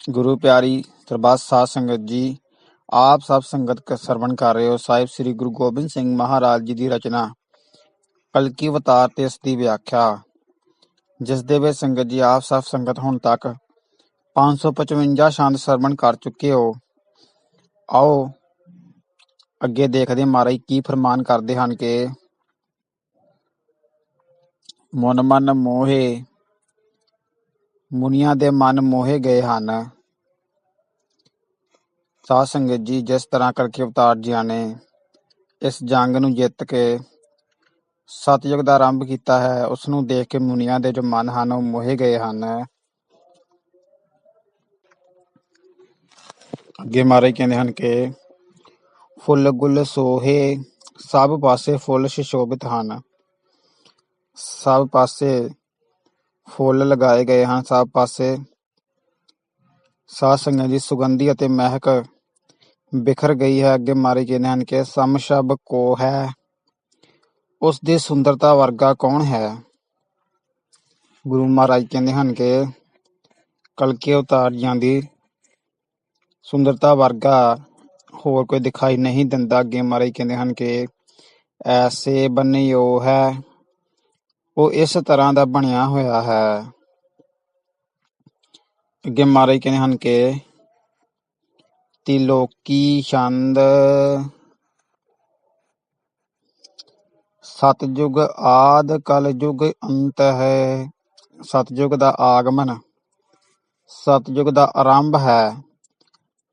ਗੁਰੂ ਪਿਆਰੀ ਸਰਬੱਤ ਸਾਧ ਸੰਗਤ ਜੀ, ਆਪ ਸਭ ਸੰਗਤ ਸਰਵਣ ਕਰ ਰਹੇ ਹੋ। ਸਾਹਿਬ ਸ੍ਰੀ ਗੁਰੂ ਗੋਬਿੰਦ ਸਿੰਘ ਮਹਾਰਾਜ ਜੀ ਦੀ ਰਚਨਾ, ਕਲਕੀ ਅਵਤਾਰ ਤੇ ਇਸ ਦੀ ਵਿਆਖਿਆ। ਜਿਸ ਦੇ ਵਿੱਚ ਸੰਗਤ ਜੀ ਆਪ ਸਭ ਸੰਗਤ ਹੁਣ ਤੱਕ 555 ਛੰਦ ਸਰਵਣ ਕਰ ਚੁੱਕੇ ਹੋ। ਆਓ, ਅੱਗੇ ਦੇਖਦੇ ਹਾਂ ਮਹਾਰਾਜ ਕੀ ਫਰਮਾਨ ਕਰਦੇ ਹਨ ਕਿ, ਮਨ ਮਨ ਮੋਹੇ ਮੁਨੀਆਂ ਦੇ ਮਨ ਮੋਹੇ ਗਏ ਹਨ। ਸਾਧ ਸੰਗਤ ਜੀ, ਜਿਸ ਤਰ੍ਹਾਂ ਕਰਕੇ ਅਵਤਾਰ ਜੀਆਂ ਨੇ ਇਸ ਜੰਗ ਨੂੰ ਜਿੱਤ ਕੇ ਸਤਯੁਗ ਦਾ ਆਰੰਭ ਕੀਤਾ ਹੈ ਉਸ ਨੂੰ ਦੇਖ ਕੇ ਮੁਨੀਆਂ ਦੇ ਜੋ ਮਨ ਹਨ, ਉਹ ਮੋਹੇ ਗਏ ਹਨ। ਅੱਗੇ ਮਹਾਰਾਜ ਕਹਿੰਦੇ ਹਨ ਕਿ ਫੁੱਲ ਗੁੱਲ ਸੋਹੇ, ਸਭ ਪਾਸੇ ਫੁੱਲ ਸੁਸ਼ੋਭਿਤ ਹਨ। ਸਭ ਪਾਸੇ ਫੁੱਲ ਲਗਾਏ ਗਏ ਹਨ। ਸਭ ਪਾਸੇ ਸਾਧ ਸੰਗਤ ਦੀ ਸੁਗੰਧੀ ਅਤੇ ਮਹਿਕ ਬਿਖਰ ਗਈ ਹੈ। ਅੱਗੇ ਮਾਰੇ ਕਹਿੰਦੇ ਹਨ ਕਿ ਸਮਸ਼ਬ ਕੋ ਹੈ? ਉਸ ਦੀ ਸੁੰਦਰਤਾ ਵਰਗਾ ਕੌਣ ਹੈ? ਗੁਰੂ ਮਹਾਰਾਜ ਕਹਿੰਦੇ ਹਨ ਕਿ ਕਲਕੇ ਅਵਤਾਰ ਜੀਆਂ ਦੀ ਸੁੰਦਰਤਾ ਵਰਗਾ ਹੋਰ ਕੋਈ ਦਿਖਾਈ ਨਹੀਂ ਦਿੰਦਾ। ਅੱਗੇ ਮਹਾਰਾਜ ਕਹਿੰਦੇ ਹਨ ਕਿ ਐਸੇ ਬੰਨਿਓ ਹੈ ਉਹ ਇਸ ਤਰ੍ਹਾਂ ਦਾ ਬਣਿਆ ਹੋਇਆ ਹੈ। ਅੱਗੇ ਮਹਾਰਾਜ ਕਹਿੰਦੇ ਹਨ ਕਿ ਤਿਲੋਕੀ ਛੰਦ ਸਤਜੁਗ ਆਦ ਕਲਯੁਗ ਅੰਤ ਹੈ। ਸਤਜੁਗ ਦਾ ਆਗਮਨ, ਸਤਜੁਗ ਦਾ ਆਰੰਭ ਹੈ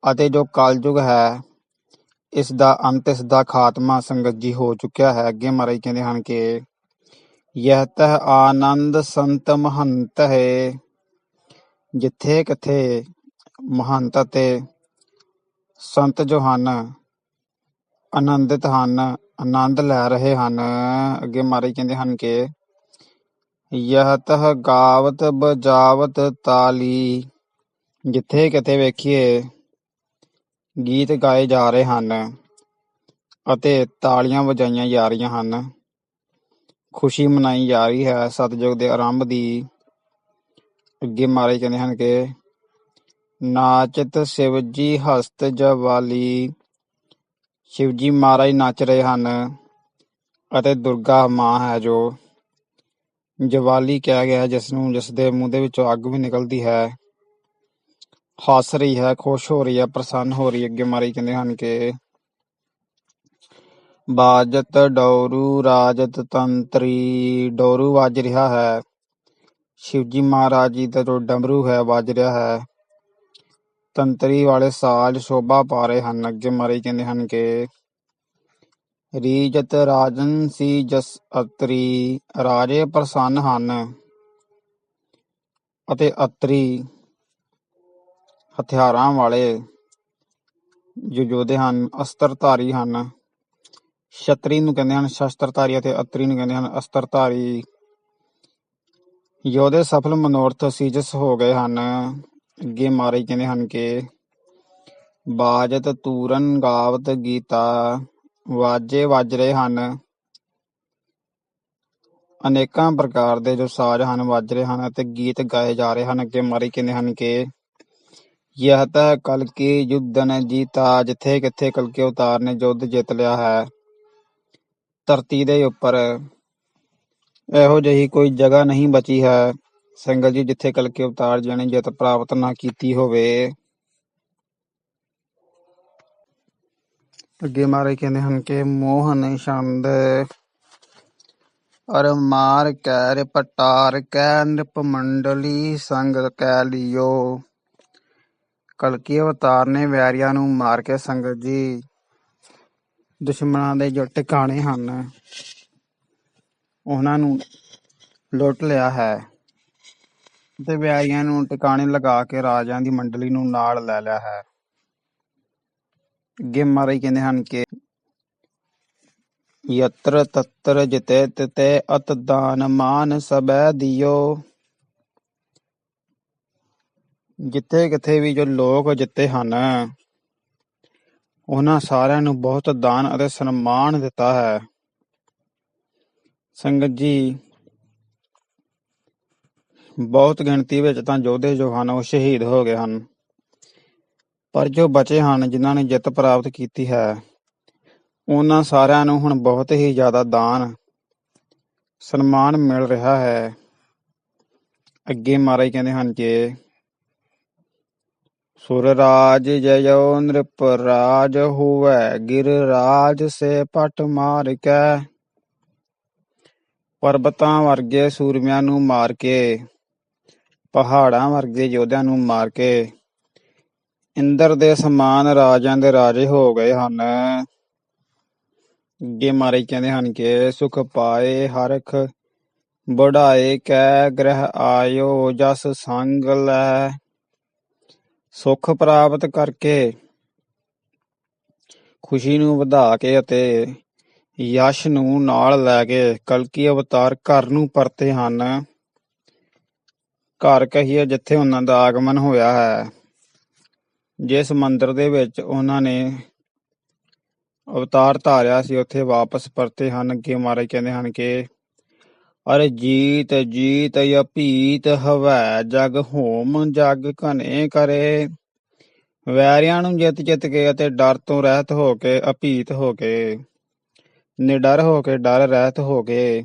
ਅਤੇ ਜੋ ਕਲਯੁਗ ਹੈ, ਇਸ ਦਾ ਅੰਤ, ਇਸ ਦਾ ਖਾਤਮਾ ਸੰਗਤ ਜੀ ਹੋ ਚੁੱਕਿਆ ਹੈ। ਅੱਗੇ ਮਹਾਰਾਜ ਕਹਿੰਦੇ ਹਨ ਕਿ ਯਹ ਤਹ ਆਨੰਦ ਸੰਤ ਮਹੰਤ ਹੈ ਜਿੱਥੇ ਕਿਥੇ ਮਹੰਤ ਅਤੇ ਸੰਤ ਜੋ ਹਨ ਆਨੰਦਿਤ ਹਨ, ਆਨੰਦ ਲੈ ਰਹੇ ਹਨ। ਅੱਗੇ ਮਹਾਰਾਜ ਕਹਿੰਦੇ ਹਨ ਕਿ ਯਹ ਤਹ ਗਾਵਤ ਬਜਾਵਤ ਤਾਲੀ, ਜਿੱਥੇ ਕਿਤੇ ਵੇਖੀਏ ਗੀਤ ਗਾਏ ਜਾ ਰਹੇ ਹਨ ਅਤੇ ਤਾਲੀਆਂ ਵਜਾਈਆਂ ਜਾ ਰਹੀਆਂ ਹਨ। ਖੁਸ਼ੀ ਮਨਾਈ ਜਾ ਰਹੀ ਹੈ। ਸਤਜੁਗ ਦੇ ਆਰੰਭ ਦੀ ਅੱਗੇ ਮਾਰੇ ਕਹਿੰਦੇ ਹਨ ਕਿ, ਨਾਚਤ ਸ਼ਿਵਜੀ ਹਸਤ ਜਵਾਲੀ। ਸ਼ਿਵਜੀ ਮਹਾਰਾਜ ਨੱਚ ਰਹੇ ਹਨ ਅਤੇ ਦੁਰਗਾ ਮਾਂ ਹੈ ਜੋ। ਜਵਾਲੀ ਕਿਹਾ ਗਿਆ ਹੈ ਜਿਸ ਨੂੰ ਜਿਸ ਦੇ ਮੂੰਹ ਦੇ ਵਿੱਚੋਂ ਅੱਗ ਵੀ ਨਿਕਲਦੀ ਹੈ। ਹੱਸ ਰਹੀ ਹੈ, ਖੁਸ਼ ਹੋ ਰਹੀ ਹੈ, ਪ੍ਰਸੰਨ ਹੋ ਰਹੀ ਹੈ। ਅੱਗੇ ਮਹਾਰਾਜ ਕਹਿੰਦੇ ਹਨ ਕਿ ਬਾਜਤ ਡੋਰੂ ਰਾਜਤ ਤੰਤਰੀ, ਡੌਰੂ ਵੱਜ ਰਿਹਾ ਹੈ। ਸ਼ਿਵਜੀ ਮਹਾਰਾਜ ਜੀ ਦਾ ਜੋ ਡਮਰੂ ਹੈ, ਵੱਜ ਰਿਹਾ ਹੈ। ਤੰਤਰੀ ਵਾਲੇ ਸਾਜ਼ ਸ਼ੋਭਾ ਪਾ ਰਹੇ ਹਨ। ਅੱਗੇ ਮਹਾਰਾਜ ਕਹਿੰਦੇ ਹਨ ਕਿ ਰੀਜਤ ਰਾਜਨ ਸੀ ਜਸ ਅਤਰੀ, ਰਾਜੇ ਪ੍ਰਸੰਨ ਹਨ ਅਤੇ ਅਤਰੀ ਹਥਿਆਰਾਂ ਵਾਲੇ ਜੋ ਯੋਧੇ ਹਨ, ਅਸਤਰਧਾਰੀ ਹਨ। ਛਤਰੀ ਨੂੰ ਕਹਿੰਦੇ ਹਨ ਸ਼ਸਤਰਧਾਰੀ ਅਤੇ ਅਤਰੀ ਨੂੰ ਕਹਿੰਦੇ ਹਨ ਅਸਤਰਧਾਰੀ। ਯੋਧੇ ਸਫਲ ਮਨੋਰਥ ਸੀਜਸ ਹੋ ਗਏ ਹਨ। ਅੱਗੇ ਮਾਰੇ ਕਹਿੰਦੇ ਹਨ ਕਿ, ਬਾਜਤ ਤੂਰਨ ਗਾਵਤ ਗੀਤਾ, ਵਾਜੇ ਵੱਜ ਰਹੇ ਹਨ। ਅਨੇਕਾਂ ਪ੍ਰਕਾਰ ਦੇ ਜੋ ਸਾਜ਼ ਹਨ, ਵੱਜ ਰਹੇ ਹਨ ਅਤੇ ਗੀਤ ਗਾਏ ਜਾ ਰਹੇ ਹਨ। ਅੱਗੇ ਮਾਰੇ ਕਹਿੰਦੇ ਹਨ ਕਿ, ਯਹ ਤਹ ਕਲ ਕੀ ਯੁੱਧਨ ਜੀਤਾ, ਜਿੱਥੇ ਕਿੱਥੇ ਕਲਕੀ ਉਤਾਰ ਨੇ ਯੁੱਧ ਜਿੱਤ ਲਿਆ ਹੈ। ਧਰਤੀ ਦੇ ਉੱਪਰ। ਇਹੋ ਜਿਹੀ ਕੋਈ ਜਗ੍ਹਾ ਨਹੀਂ ਬਚੀ ਹੈ। ਸੰਗਤ ਜੀ, ਜਿੱਥੇ ਕਲਕੀ ਅਵਤਾਰ ਜੀ ਜਿੱਤ ਪ੍ਰਾਪਤ ਨਾ ਕੀਤੀ ਹੋਵੇ। ਅੱਗੇ ਮਾਰੇ ਕਹਿੰਦੇ ਹਨ ਕਿ ਮੋਹਨ ਛੰਦ ਅਰ ਮਾਰ ਕੈਰ ਪਟਾਰ ਕੈ ਨਿਪ ਮੰਡਲੀ ਸੰਗ ਕੈ ਲਿਓ। ਕਲਕੀ ਅਵਤਾਰ ਨੇ ਵੈਰੀਆਂ ਨੂੰ ਮਾਰ ਕੇ ਸੰਗਤ ਜੀ ਦੁਸ਼ਮਣਾਂ ਦੇ ਜੋ ਟਿਕਾਣੇ ਹਨ। ਉਹਨਾਂ ਨੂੰ ਲੁੱਟ ਲਿਆ ਹੈ ਤੇ ਵਿਆਹੀਆਂ ਨੂੰ ਟਿਕਾਣੇ ਲਗਾ ਕੇ ਰਾਜਿਆਂ ਦੀ ਮੰਡਲੀ ਨੂੰ ਨਾਲ ਲੈ ਲਿਆ ਹੈ। ਅੱਗੇ ਮਹਾਰਾਜ ਕਹਿੰਦੇ ਹਨ ਕਿ ਯਤਰ ਤਤਰ ਜਿਤੇ ਤਿਤੇ ਅਤ ਦਾਨ ਮਾਨ ਸਬੈ ਦਿਓ। ਜਿੱਥੇ ਕਿਥੇ ਵੀ ਜੋ ਲੋਕ ਜਿੱਤੇ ਹਨ ਉਹਨਾਂ ਸਾਰਿਆਂ ਨੂੰ ਬਹੁਤ ਦਾਨ ਅਤੇ ਸਨਮਾਨ ਦਿੱਤਾ ਹੈ। ਸੰਗਤ ਜੀ, ਬਹੁਤ ਗਿਣਤੀ ਵਿੱਚ ਤਾਂ ਯੋਧੇ ਜੋ ਹਨ ਉਹ ਸ਼ਹੀਦ ਹੋ ਗਏ ਹਨ। ਪਰ ਜੋ ਬਚੇ ਹਨ, ਜਿਨ੍ਹਾਂ ਨੇ ਜਿੱਤ ਪ੍ਰਾਪਤ ਕੀਤੀ ਹੈ, ਉਹਨਾਂ ਸਾਰਿਆਂ ਨੂੰ ਹੁਣ ਬਹੁਤ ਹੀ ਜ਼ਿਆਦਾ ਦਾਨ, ਸਨਮਾਨ ਮਿਲ ਰਿਹਾ ਹੈ। ਅੱਗੇ ਮਹਾਰਾਜ ਕਹਿੰਦੇ ਹਨ ਕਿ ਸੁਰ ਰਾਜ ਜਯੋ ਨ੍ਰਿਪ ਰਾਜ ਹੋਵੇ, ਗਿਰ ਰਾਜ ਸੇ ਪਟ ਮਾਰ ਕੇ। ਪਰਬਤਾਂ ਵਰਗੇ ਸੂਰਮਿਆਂ ਨੂੰ ਮਾਰ ਕੇ, ਪਹਾੜਾਂ ਵਰਗੇ ਯੋਧਿਆਂ ਨੂੰ ਮਾਰ ਕੇ, ਇੰਦਰ ਦੇ ਸਮਾਨ ਰਾਜਾਂ ਦੇ ਰਾਜੇ ਹੋ ਗਏ ਹਨ। ਅੱਗੇ ਮਾਰੇ ਕਹਿੰਦੇ ਹਨ ਕਿ ਸੁਖ ਪਾਏ ਹਰਖ ਬੜਾਏ ਕੈ ਗ੍ਰਹਿ ਆਇਓ ਜਸ ਸੰਗ ਲੈ। ਸੁਖ ਪ੍ਰਾਪਤ ਕਰਕੇ ਖੁਸ਼ੀ ਨੂੰ ਵਧਾ ਕੇ ਅਤੇ ਯਸ਼ ਨੂੰ ਨਾਲ ਲੈ ਕੇ ਕਲਕੀ ਅਵਤਾਰ ਘਰ ਨੂੰ ਪਰਤੇ ਹਨ। ਘਰ ਕਹੀਏ ਜਿੱਥੇ ਉਹਨਾਂ ਦਾ ਆਗਮਨ ਹੋਇਆ ਹੈ। ਜਿਸ ਮੰਦਰ ਦੇ ਵਿੱਚ ਉਹਨਾਂ ਨੇ ਅਵਤਾਰ ਧਾਰਿਆ ਸੀ, ਉੱਥੇ ਵਾਪਸ ਪਰਤੇ ਹਨ। ਅੱਗੇ ਮਹਾਰਾਜ ਕਹਿੰਦੇ ਹਨ ਕਿ ਅਰੇ ਜੀਤ ਜੀਤ ਅਪੀਤ ਹਵੈ, ਜਗ ਹੋਮ ਜਗ ਘਨੇ ਕਰੇ। ਵੈਰਿਆਂ ਨੂੰ ਜਿੱਤ ਜਿੱਤ ਕੇ ਅਤੇ ਡਰ ਤੋਂ ਰਹਿਤ ਹੋ ਕੇ, ਅਪੀਤ ਹੋ ਕੇ। ਨਿਡਰ ਹੋ ਕੇ, ਡਰ ਰਹਿਤ ਹੋ ਕੇ।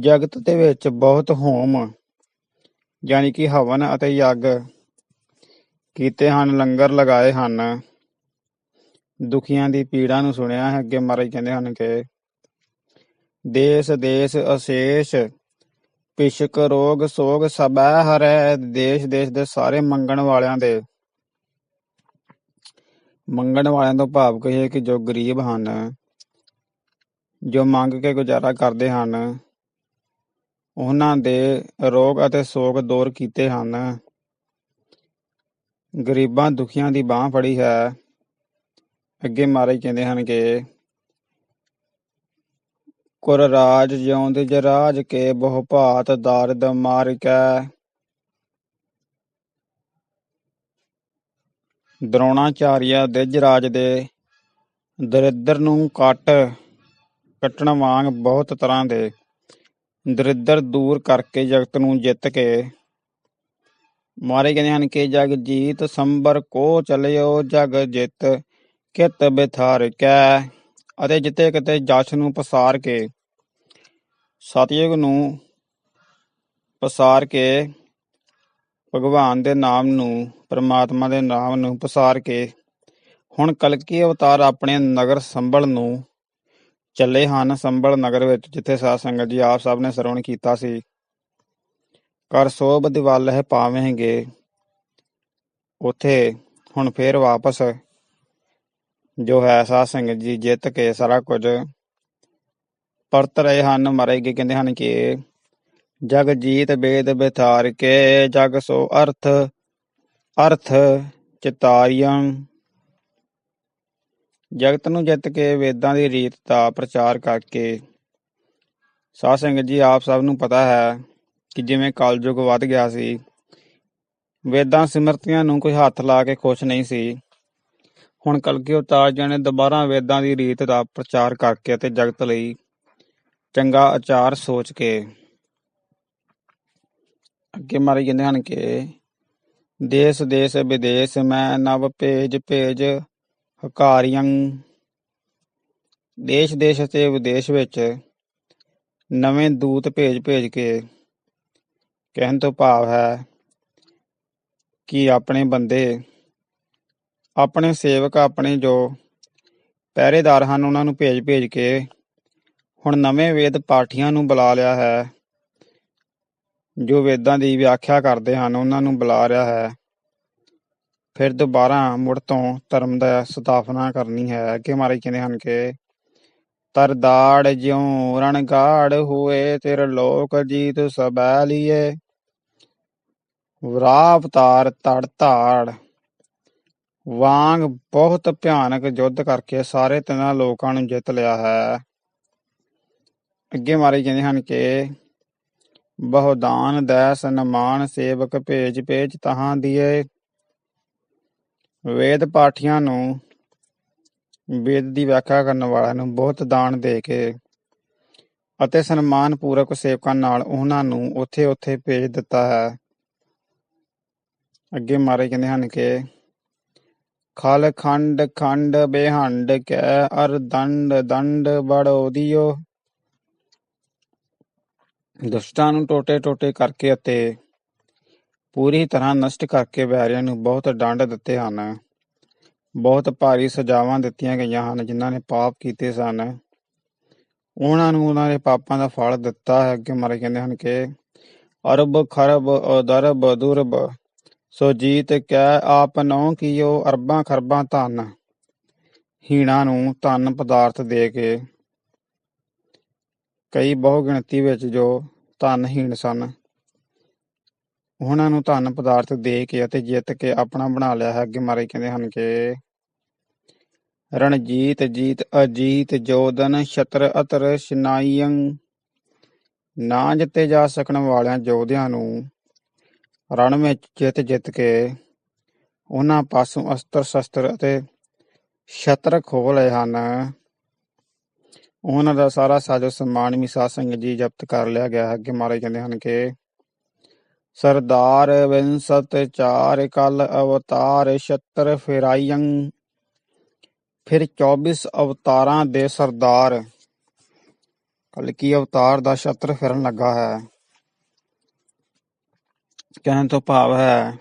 ਜਗਤ ਦੇ ਵਿੱਚ ਬਹੁਤ ਹੋਮ ਯਾਨੀ ਕਿ ਹਵਨ ਅਤੇ ਯੱਗ ਕੀਤੇ ਹਨ, ਲੰਗਰ ਲਗਾਏ ਹਨ। ਦੁਖੀਆਂ ਦੀ ਪੀੜਾ ਨੂੰ ਸੁਣਿਆ ਹੈ ਅੱਗੇ ਮਹਾਰਾਜ ਕਹਿੰਦੇ ਹਨ ਕਿ ਦੇਸ ਦੇਸ ਅਸ਼ੇਸ਼, ਪਿਸ਼ਕ ਰੋਗ ਸੋਗ ਸਬੈ ਹਰੈ, ਦੇਸ਼ ਦੇਸ਼ ਦੇ ਸਾਰੇ ਮੰਗਣ ਵਾਲਿਆਂ ਦੇ। ਮੰਗਣ ਵਾਲਿਆਂ ਤੋਂ ਭਾਵ ਕਹੀਏ ਕਿ ਜੋ ਗਰੀਬ ਹਨ, ਜੋ ਮੰਗ ਕੇ ਗੁਜ਼ਾਰਾ ਕਰਦੇ ਹਨ, ਉਹਨਾਂ ਦੇ ਰੋਗ ਅਤੇ ਸੋਗ ਦੂਰ ਕੀਤੇ ਹਨ। ਗਰੀਬਾਂ ਦੁਖੀਆਂ ਦੀ ਬਾਹ ਫੜੀ ਹੈ। ਅੱਗੇ ਮਾਰੇ ਕਹਿੰਦੇ ਹਨ ਕਿ ਕੁਰ ਰਾਜ ਜਿਉਂਦ ਜਰਾਜ ਕੇ ਬਹੁ ਭਾਤ ਦਾਰਦ ਮਾਰ ਕੈ। ਦਰੋਣਾਚਾਰੀਆ ਦਿਜ ਰਾਜ ਦੇ, ਦਰਿਦਰ ਨੂੰ ਕੱਟ ਕੱਟਣ ਵਾਂਗ ਬਹੁਤ ਤਰ੍ਹਾਂ ਦੇ। ਦਰਿਦਰ ਦੂਰ ਕਰਕੇ ਜਗਤ ਨੂੰ ਜਿੱਤ ਕੇ। ਮਾਰੇ ਕਹਿੰਦੇ ਹਨ ਕਿ ਜਗ ਜੀਤ ਸੰਬਰ ਕੋ ਚਲਿਓ, ਜਗ ਜਿੱਤ ਕਿਤ ਬਿਥਾਰ ਕੈ। ਅਤੇ ਜਿੱਤੇ ਕਿਤੇ ਜਸ਼ ਨੂੰ ਪਸਾਰ ਕੇ, ਸਤਿਯੁਗ ਨੂੰ ਪਸਾਰ ਕੇ, ਭਗਵਾਨ ਦੇ ਨਾਮ ਨੂੰ, ਪ੍ਰਮਾਤਮਾ ਦੇ ਨਾਮ ਨੂੰ ਪਸਾਰ ਕੇ, ਹੁਣ ਕਲਕੀ ਅਵਤਾਰ ਆਪਣੇ ਨਗਰ ਸੰਭਲ ਨੂੰ ਚੱਲੇ ਹਨ। ਸੰਭਲ ਨਗਰ ਵਿੱਚ ਜਿੱਥੇ ਸਾਧ ਸੰਗਤ ਜੀ ਆਪ ਸਭ ਨੇ ਸਰਵਣ ਕੀਤਾ ਸੀ ਕਰ ਸੋਭ ਦਿਵਾਲ ਹੈ ਪਾਵੇਂਗੇ ਉਥੇ ਹੁਣ ਫੇਰ ਵਾਪਸ ਜੋ ਹੈ ਸਾਧ ਸੰਗਤ ਜੀ, ਜਿੱਤ ਕੇ ਸਾਰਾ ਕੁਝ ਪਰਤ ਰਹੇ ਹਨ। ਮਰੇ ਕੇ ਕਹਿੰਦੇ ਹਨ ਕਿ ਜਗ ਜੀਤ ਬੇਦ ਬਿਥਾਰ ਕੇ, ਜਗ ਸੋ ਅਰਥ ਅਰਥ ਚਿਤਾਰੀਆਂ। ਜਗਤ ਨੂੰ ਜਿੱਤ ਕੇ ਵੇਦਾਂ ਦੀ ਰੀਤ ਦਾ ਪ੍ਰਚਾਰ ਕਰਕੇ। ਸਾਧ ਸੰਗਤ ਜੀ, ਆਪ ਸਭ ਨੂੰ ਪਤਾ ਹੈ ਕਿ ਜਿਵੇਂ ਕਲਯੁਗ ਵੱਧ ਗਿਆ ਸੀ, ਵੇਦਾਂ ਸਿਮਰਤੀਆਂ ਨੂੰ ਕੋਈ ਹੱਥ ਲਾ ਕੇ ਖੁਸ਼ ਨਹੀਂ ਸੀ। ਹੁਣ ਕਲਗੀ ਅਵਤਾਰ ਜੀ ਨੇ ਦੁਬਾਰਾ ਵੇਦਾਂ ਦੀ ਰੀਤ ਦਾ ਪ੍ਰਚਾਰ ਕਰਕੇ ਅਤੇ ਜਗਤ ਲਈ ਚੰਗਾ ਆਚਾਰ ਸੋਚ ਕੇ ਅੱਗੇ ਮਾਰੇ ਜਾਂਦੇ ਹਨ ਕਿ ਦੇਸ ਦੇਸ, ਵਿਦੇਸ਼, ਮੈਂ ਨਵ ਭੇਜ ਭੇਜ ਹਕਾਰੀਆਂ, ਦੇਸ਼ ਦੇਸ਼ ਅਤੇ ਵਿਦੇਸ਼ ਵਿੱਚ ਨਵੇਂ ਦੂਤ ਭੇਜ ਭੇਜ ਕੇ ਕਹਿਣ ਤੋਂ ਭਾਵ ਹੈ ਕਿ ਆਪਣੇ ਬੰਦੇ ਆਪਣੇ ਸੇਵਕ, ਆਪਣੇ ਜੋ ਪਹਿਰੇਦਾਰ ਹਨ, ਉਹਨਾਂ ਨੂੰ ਭੇਜ ਭੇਜ ਕੇ ਹੁਣ ਨਵੇਂ ਵੇਦ ਪਾਠੀਆਂ ਨੂੰ ਬੁਲਾ ਲਿਆ ਹੈ। ਜੋ ਵੇਦਾਂ ਦੀ ਵਿਆਖਿਆ ਕਰਦੇ ਹਨ, ਉਹਨਾਂ ਨੂੰ ਬੁਲਾ ਰਿਹਾ ਹੈ। ਫਿਰ ਦੁਬਾਰਾ ਮੁੜ ਤੋਂ ਧਰਮ ਦਾ ਸਥਾਪਨਾ ਕਰਨੀ ਹੈ। ਅੱਗੇ ਮਾਰੇ ਕਹਿੰਦੇ ਹਨ ਕਿ ਤਰਦਾੜ ਜਿਉ ਰਣਗਾੜ ਹੋਏ, ਤੇਰ ਲੋਕ ਜੀਤ ਸਬੈ ਲੀਏ। ਵਰਾਵਤਾਰ ਤੜ ਧਾੜ ਵਾਂਗ ਬਹੁਤ ਭਿਆਨਕ ਯੁੱਧ ਕਰਕੇ ਸਾਰੇ ਤਿੰਨਾਂ ਲੋਕਾਂ ਨੂੰ ਜਿੱਤ ਲਿਆ ਹੈ। ਅੱਗੇ ਮਾਰੇ ਕਹਿੰਦੇ ਹਨ ਕਿ ਬਹੁਦਾਨ ਦੈ ਸਨਮਾਨ ਸੇਵਕ ਭੇਜ ਭੇਜ ਤਹਾਂ ਦੀਏ। ਵੇਦ ਪਾਠੀਆਂ ਨੂੰ ਵੇਦ ਦੀ ਵਿਆਖਿਆ ਕਰਨ ਵਾਲਿਆਂ ਨੂੰ ਬਹੁਤ ਦਾਨ ਦੇ ਕੇ ਅਤੇ ਸਨਮਾਨ ਪੂਰਕ ਸੇਵਕਾਂ ਨਾਲ ਉਹਨਾਂ ਨੂੰ ਉੱਥੇ ਉੱਥੇ ਭੇਜ ਦਿੱਤਾ ਹੈ। ਅੱਗੇ ਮਾਰੇ ਕਹਿੰਦੇ ਹਨ ਕਿ ਖਲ ਖੰਡ ਖੰਡ ਬੇਹੰਡ ਕੈ ਅਰ ਦੰਡ ਦੰਡ ਬੜੋਦੀਓ ਦੁਸ਼ਟਾਂ ਨੂੰ ਟੋਟੇ ਟੋਟੇ ਕਰਕੇ ਅਤੇ ਪੂਰੀ ਤਰ੍ਹਾਂ ਨਸ਼ਟ ਕਰਕੇ ਵੈਰੀਆਂ ਨੂੰ ਬਹੁਤ ਡੰਡ ਦਿੱਤੇ ਹਨ। ਬਹੁਤ ਭਾਰੀ ਸਜ਼ਾਵਾਂ ਦਿੱਤੀਆਂ ਗਈਆਂ ਹਨ, ਜਿਨ੍ਹਾਂ ਨੇ ਪਾਪ ਕੀਤੇ ਸਨ। ਉਹਨਾਂ ਨੂੰ ਉਹਨਾਂ ਦੇ ਪਾਪਾਂ ਦਾ ਫਲ ਦਿੱਤਾ ਹੈ ਅੱਗੇ ਮਾਰੇ ਕਹਿੰਦੇ ਹਨ ਕਿ ਅਰਬ ਖਰਬ ਅਦਰਬ ਦੁਰਬ ਸੋ ਜੀਤ ਕੈ, ਆਪ ਨੋ ਕੀਓ ਅਰਬਾਂ ਖਰਬਾਂ ਧਨ। ਹੀਣਾ ਨੂੰ ਧਨ ਪਦਾਰਥ ਦੇ ਕੇ ਕਈ ਬਹੁ ਗਿਣਤੀ ਵਿੱਚ ਜੋ ਧਨਹੀਣ ਸਨ, ਉਹਨਾਂ ਨੂੰ ਧਨ ਪਦਾਰਥ ਦੇ ਕੇ ਅਤੇ ਜਿੱਤ ਕੇ ਆਪਣਾ ਬਣਾ ਲਿਆ ਹੈ। ਅੱਗੇ ਮਾਰੇ ਕਹਿੰਦੇ ਹਨ ਕਿ, ਰਣਜੀਤ ਜੀਤ ਅਜੀਤ ਜੋਦਨ ਛਤਰ ਅਤਰ ਸ਼ਨਾਈਯੰ ਨਾ ਜਿੱਤੇ ਜਾ ਸਕਣ ਵਾਲਿਆਂ ਯੋਧਿਆਂ ਨੂੰ ਰਣ ਵਿੱਚ ਜਿੱਤ ਜਿੱਤ ਕੇ ਉਹਨਾਂ ਪਾਸੋਂ ਅਸਤਰ ਸ਼ਸਤਰ ਅਤੇ ਸ਼ਤਰ ਖੋਹ ਲਏ ਹਨ। ਉਹਨਾਂ ਦਾ ਸਾਰਾ ਸਾਜੋ ਸਮਾਨ ਵੀ ਸਾਧ ਜੀ ਜ਼ਬਤ ਕਰ ਲਿਆ ਗਿਆ ਹੈ। ਅੱਗੇ ਮਹਾਰਾਜ ਕਹਿੰਦੇ ਹਨ ਕਿ, ਸਰਦਾਰ ਵਿੰਸਤ ਚਾਰ ਕਲ ਅਵਤਾਰ ਛਤਰ ਫਿਰਾਈਯੰ ਫਿਰ 24 ਅਵਤਾਰਾਂ ਦੇ ਸਰਦਾਰ। ਕਲਕੀ ਅਵਤਾਰ ਦਾ ਛਤਰ ਫਿਰਨ ਲੱਗਾ ਹੈ? ਕਹਿਣ ਤੋਂ ਭਾਵ ਹੈ,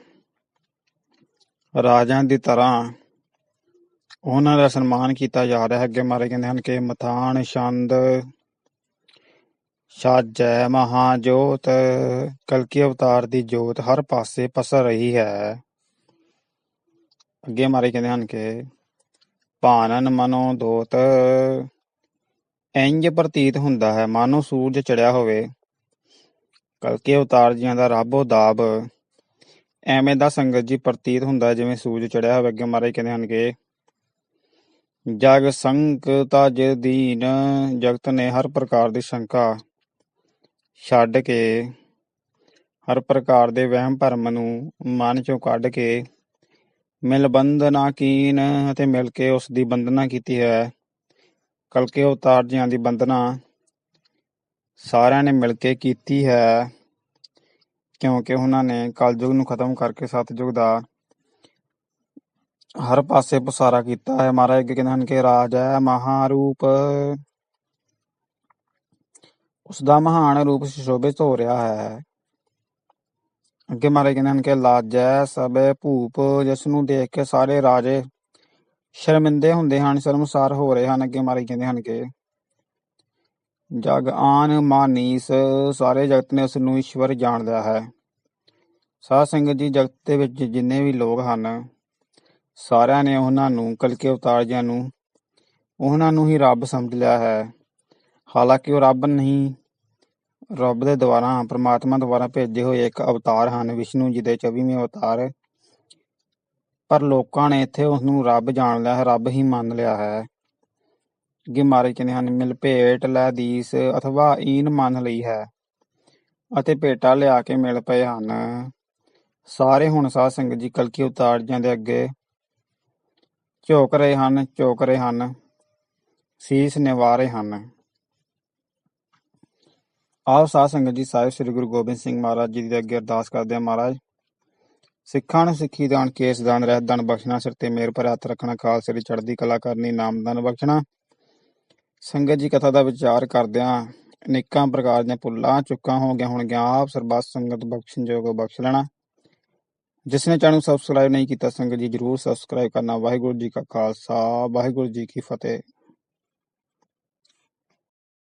ਰਾਜਾਂ ਦੀ ਤਰ੍ਹਾਂ ਉਹਨਾਂ ਦਾ ਸਨਮਾਨ ਕੀਤਾ ਜਾ ਰਿਹਾ ਹੈ। ਅੱਗੇ ਮਾਰੇ ਕਹਿੰਦੇ ਹਨ ਕਿ ਮਥਾਨ ਛੰਦ ਸਾਜੈ ਮਹਾਜੋਤ, ਕਲਕੀ ਅਵਤਾਰ ਦੀ ਜੋਤ ਹਰ ਪਾਸੇ ਪਸਰ ਰਹੀ ਹੈ। ਅੱਗੇ ਮਾਰੇ ਕਹਿੰਦੇ ਹਨ ਕਿ ਭਾਨਨ ਮਨੋ ਦੋਤ, ਇੰਜ ਪ੍ਰਤੀਤ ਹੁੰਦਾ ਹੈ, ਮਾਨੋ ਸੂਰਜ ਚੜਿਆ ਹੋਵੇ। ਕਲਕੇ ਅਵਤਾਰ ਜੀਆਂ ਦਾ ਰਾਬੋ ਦਾਬ। ਐਵੇਂ ਦਾ ਸੰਗਤ ਜੀ ਪ੍ਰਤੀਤ ਹੁੰਦਾ ਜਿਵੇਂ ਸੂਰਜ ਚੜਿਆ ਹੋਵੇ ਅੱਗੇ ਮਹਾਰਾਜ ਕਹਿੰਦੇ ਹਨ ਕਿ, ਜਗ ਸੰਕ ਤਜ ਦੀਨ, ਜਗਤ ਨੇ ਹਰ ਪ੍ਰਕਾਰ ਦੀ ਸ਼ੰਕਾ ਛੱਡ ਕੇ, ਹਰ ਪ੍ਰਕਾਰ ਦੇ ਵਹਿਮ ਭਰਮ ਨੂੰ ਮਨ ਚੋਂ ਕੱਢ ਕੇ, ਮਿਲ ਬੰਧਨਾ ਕੀਨ ਅਤੇ ਮਿਲ ਕੇ ਉਸ ਦੀ ਬੰਦਨਾ ਕੀਤੀ ਹੈ। ਕਲਕੇ ਅਵਤਾਰ ਜੀਆਂ ਦੀ ਬੰਧਨਾ ਸਾਰਿਆਂ ਨੇ ਮਿਲ ਕੇ ਕੀਤੀ ਹੈ, ਕਿਉਂਕਿ ਉਹਨਾਂ ਨੇ ਕਲਯੁਗ ਨੂੰ ਖਤਮ ਕਰਕੇ ਸਤਯੁਗ ਦਾ ਹਰ ਪਾਸੇ ਪਸਾਰਾ ਕੀਤਾ ਹੈ। ਮਹਾਰਾਜ ਅੱਗੇ ਕਹਿੰਦੇ ਹਨ ਕਿ ਰਾਜ ਹੈ ਮਹਾਰੂਪ। ਉਸ ਦਾ ਮਹਾਨ ਰੂਪ ਸ਼ੋਭਿਤ ਹੋ ਰਿਹਾ ਹੈ। ਅੱਗੇ ਮਹਾਰਾਜ ਕਹਿੰਦੇ ਹਨ ਕਿ ਲਾਜੈ ਸਭੇ ਭੂਪ, ਜਿਸ ਨੂੰ ਦੇਖ ਕੇ ਸਾਰੇ ਰਾਜੇ ਸ਼ਰਮਿੰਦੇ ਹੁੰਦੇ ਹਨ, ਸ਼ਰਮਸਾਰ ਹੋ ਰਹੇ ਹਨ। ਅੱਗੇ ਮਹਾਰਾਜ ਕਹਿੰਦੇ ਹਨ ਕਿ ਜਗ ਆਨ ਮਾਨੀਸ, ਸਾਰੇ ਜਗਤ ਨੇ ਉਸ ਨੂੰ ਈਸ਼ਵਰ ਜਾਣ ਲਿਆ ਹੈ। ਸਾਧ ਸੰਗਤ ਜੀ, ਜਗਤ ਦੇ ਵਿੱਚ ਜਿੰਨੇ ਵੀ ਲੋਕ ਹਨ, ਸਾਰਿਆਂ ਨੇ ਉਹਨਾਂ ਨੂੰ ਕਲਕੇ ਅਵਤਾਰ ਜੀਆਂ ਨੂੰ, ਉਹਨਾਂ ਨੂੰ ਹੀ ਰੱਬ ਸਮਝ ਲਿਆ ਹੈ। ਹਾਲਾਂਕਿ ਉਹ ਰੱਬ ਨਹੀਂ, ਰੱਬ ਦੇ ਦੁਆਰਾ, ਪ੍ਰਮਾਤਮਾ ਦੁਆਰਾ ਭੇਜੇ ਹੋਏ ਇੱਕ ਅਵਤਾਰ ਹਨ, ਵਿਸ਼ਨੂੰ ਜੀ ਦੇ 24ਵੇਂ ਅਵਤਾਰ। ਪਰ ਲੋਕਾਂ ਨੇ ਇੱਥੇ ਉਸ ਨੂੰ ਰੱਬ ਜਾਣ ਲਿਆ ਹੈ, ਰੱਬ ਹੀ ਮੰਨ ਲਿਆ ਹੈ। ਅੱਗੇ ਮਾਰੇ ਕਹਿੰਦੇ ਹਨ, ਮਿਲ ਭੇਟ ਲੈ ਦੀਸ ਅਥਵਾ ਈਨ ਮੰਨ ਲਈ ਹੈ ਅਤੇ ਭੇਟਾ ਲਿਆ ਕੇ ਮਿਲ ਪਏ ਹਨ। ਸਾਰੇ ਹੁਣ ਸਾਧ ਸੰਗਤ ਜੀ ਕਲਕੀ ਅਵਤਾਰ ਜੀਆਂ ਦੇ ਅੱਗੇ। ਝੋਕ ਰਹੇ ਹਨ, ਝੋਕ ਰਹੇ ਹਨ, ਸੀਸ ਨਿਵਾ ਰਹੇ ਹਨ। ਆਓ ਸਾਧ ਸੰਗਤ ਜੀ, ਸਾਹਿਬ ਸ੍ਰੀ ਗੁਰੂ ਗੋਬਿੰਦ ਸਿੰਘ ਮਹਾਰਾਜ ਜੀ ਦੇ ਅੱਗੇ ਅਰਦਾਸ ਕਰਦੇ ਹਾਂ ਮਹਾਰਾਜ। ਸਿੱਖਾਂ ਨੂੰ ਸਿੱਖੀ ਦਾਨ, ਕੇਸ ਦਾਨ, ਰਹਿਤ ਦਾਨ ਬਖਸ਼ਣਾ, ਸਿਰ ਤੇ ਮੇਰ ਪਰ ਹੱਥ ਰੱਖਣਾ, ਖਾਲਸੇ ਦੀ ਚੜ੍ਹਦੀ ਕਲਾ ਕਰਨੀ ਨਾਮ ਬਖਸ਼ਣਾ। ਸੰਗਤ ਜੀ ਕਥਾ ਦਾ ਵਿਚਾਰ ਕਰਦਿਆਂ ਅਨੇਕਾਂ ਪ੍ਰਕਾਰ ਦੀਆਂ ਭੁੱਲਾਂ, ਚੁੱਕਾਂ ਹੋ ਗਿਆ ਹੁਣ ਗਿਆ ਆਪ ਸਰਬੱਤ ਸੰਗਤ ਬਖਸ਼ਣ ਜੋਗ ਬਖਸ਼ ਲੈਣਾ। ਜਿਸ ਨੇ ਚੈਨਲ ਸਬਸਕ੍ਰਾਈਬ ਨਹੀਂ ਕੀਤਾ ਸੰਗਤ ਜੀ, ਜਰੂਰ ਸਬਸਕ੍ਰਾਈਬ ਕਰਨਾ। ਵਾਹਿਗੁਰੂ ਜੀ ਕਾ ਖਾਲਸਾ, ਵਾਹਿਗੁਰੂ ਜੀ ਕੀ ਫਤਿਹ।